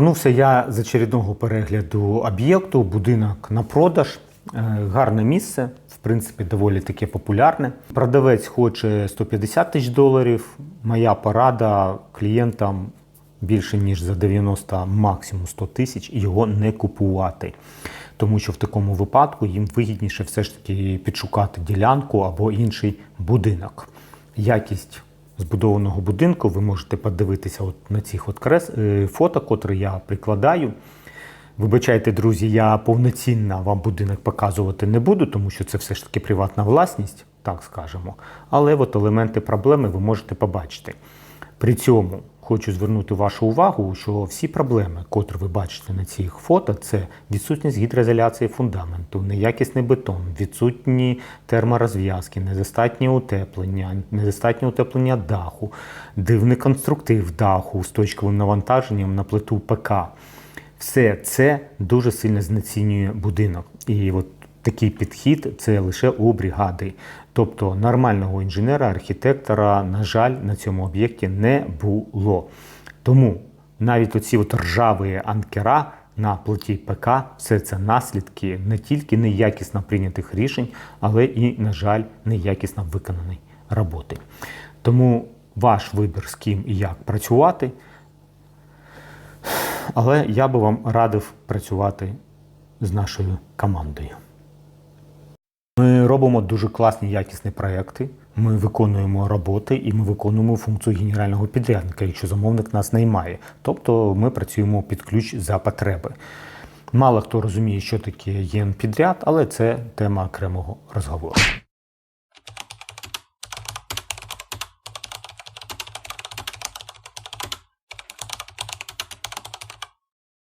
Вернувся я з очередного перегляду об'єкту, будинок на продаж. Е, Гарне місце, в принципі, доволі таке популярне. Продавець хоче 150 тисяч доларів. Моя порада клієнтам більше ніж за 90, максимум 100 тисяч, його не купувати. Тому що в такому випадку їм вигідніше все ж таки підшукати ділянку або інший будинок. Якість збудованого будинку ви можете подивитися от на цих от крес, е, фото, котрі я прикладаю. Вибачайте, друзі, я повноцінно вам будинок показувати не буду, тому що це все ж таки приватна власність, так скажемо. Але от елементи проблеми ви можете побачити. При цьому хочу звернути вашу увагу, що всі проблеми, котрі ви бачите на цих фото, це відсутність гідроізоляції фундаменту, неякісний бетон, відсутні терморозв'язки, недостатнє утеплення, недостатнє утеплення даху, дивний конструктив даху з точковим навантаженням на плиту ПК. Все це дуже сильно знецінює будинок. І от такий підхід це лише у бригади. Тобто нормального інженера, архітектора, на жаль, на цьому об'єкті не було. Тому навіть оці от ржаві анкера на плиті ПК все це наслідки не тільки неякісно прийнятих рішень, але і, на жаль, неякісно виконаної роботи. Тому ваш вибір, з ким і як працювати. Але я би вам радив працювати з нашою командою. Робимо дуже класні якісні проекти. Ми виконуємо роботи і ми виконуємо функцію генерального підрядника, якщо замовник нас наймає. Тобто ми працюємо під ключ за потреби. Мало хто розуміє, що таке єн підряд, але це тема окремого розговору.